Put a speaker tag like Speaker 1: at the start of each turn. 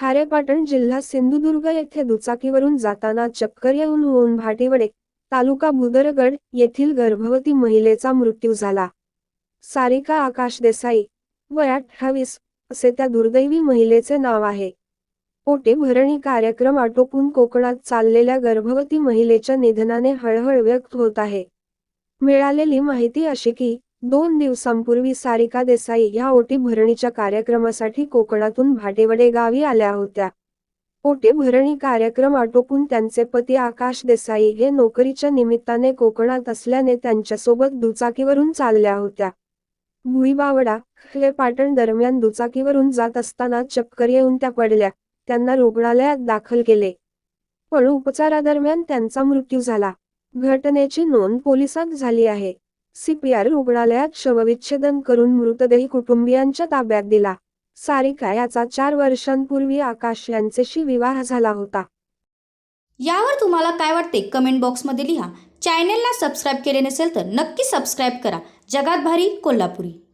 Speaker 1: खारेपाटण जिल्हा सिंधुदुर्ग येथे दुचाकीवरून जाताना चक्कर येऊन होऊन भाटीवडे तालुका बुदरगड येथील गर्भवती महिलेचा मृत्यू झाला. सारिका आकाश देसाई वय अठ्ठावीस असे त्या दुर्दैवी महिलेचे नाव आहे. पोटे भरणी कार्यक्रम आटोपून कोकणात चाललेल्या गर्भवती महिलेच्या निधनाने हळहळ व्यक्त होत आहे. मिळालेली माहिती अशी की दोन दिवसांपूर्वी सारिका देसाई या ओटी भरणीच्या कार्यक्रमासाठी कोकणातून भाटेवडे गावी आल्या होत्या. ओटी भरणी कार्यक्रम आटोपून त्यांचे पती आकाश देसाई हे नोकरीच्या निमित्ताने कोकणात असल्याने त्यांच्यासोबत दुचाकीवरून चालल्या होत्या. भुईबावडा हे पाटण दरम्यान दुचाकीवरून जात असताना चक्कर येऊन त्या पडल्या. त्यांना रुग्णालयात दाखल केले. पण उपचारादरम्यान त्यांचा मृत्यू झाला. घटनेची नोंद पोलिसात झाली आहे. सीपीआर रुग्णालयात शवविच्छेदन करून मृतदेह कुटुंबियांच्या ताब्यात दिला. सारिका याचा चार वर्षांपूर्वी आकाश यांच्याशी विवाह झाला होता.
Speaker 2: यावर तुम्हाला काय वाटते? कमेंट बॉक्समध्ये लिहा. चॅनेलला सबस्क्राईब केले नसेल तर नक्की सबस्क्राईब करा. जगात भारी कोल्हापुरी.